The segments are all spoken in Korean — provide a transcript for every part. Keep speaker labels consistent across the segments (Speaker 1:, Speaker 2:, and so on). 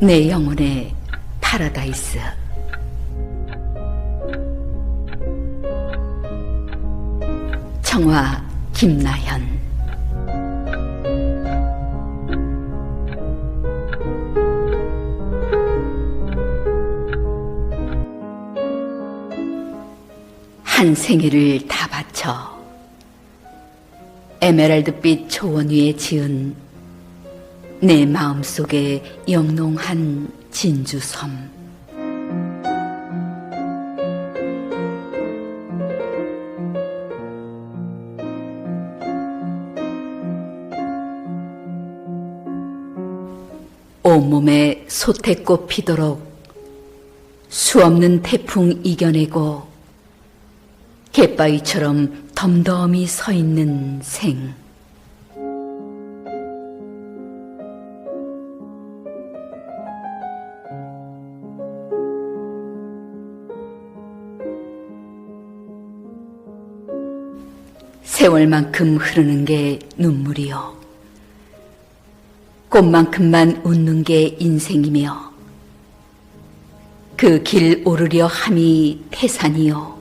Speaker 1: 내 영혼의 파라다이스. 청화 김나현. 한 생애를 다 바쳐 에메랄드빛 초원 위에 지은 내 마음속에 영롱한 진주섬. 온몸에 소태꽃 피도록 수없는 태풍 이겨내고 갯바위처럼 덤덤히 서 있는 생. 세월만큼 흐르는 게 눈물이요. 꽃만큼만 웃는 게 인생이며 그 길 오르려 함이 태산이요.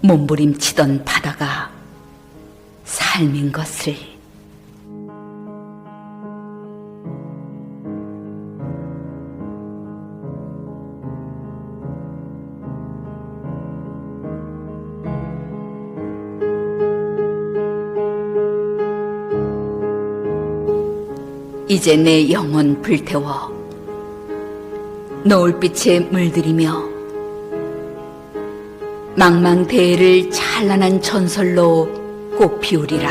Speaker 1: 몸부림치던 바다가 삶인 것을 이제 내 영혼 불태워 노을빛에 물들이며 망망대해를 찬란한 전설로 꽃피우리라.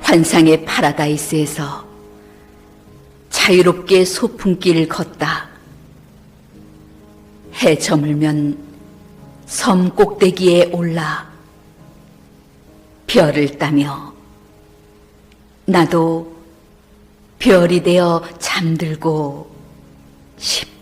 Speaker 1: 환상의 파라다이스에서 자유롭게 소풍길을 걷다. 해 저물면 섬 꼭대기에 올라 별을 따며 나도 별이 되어 잠들고 싶다.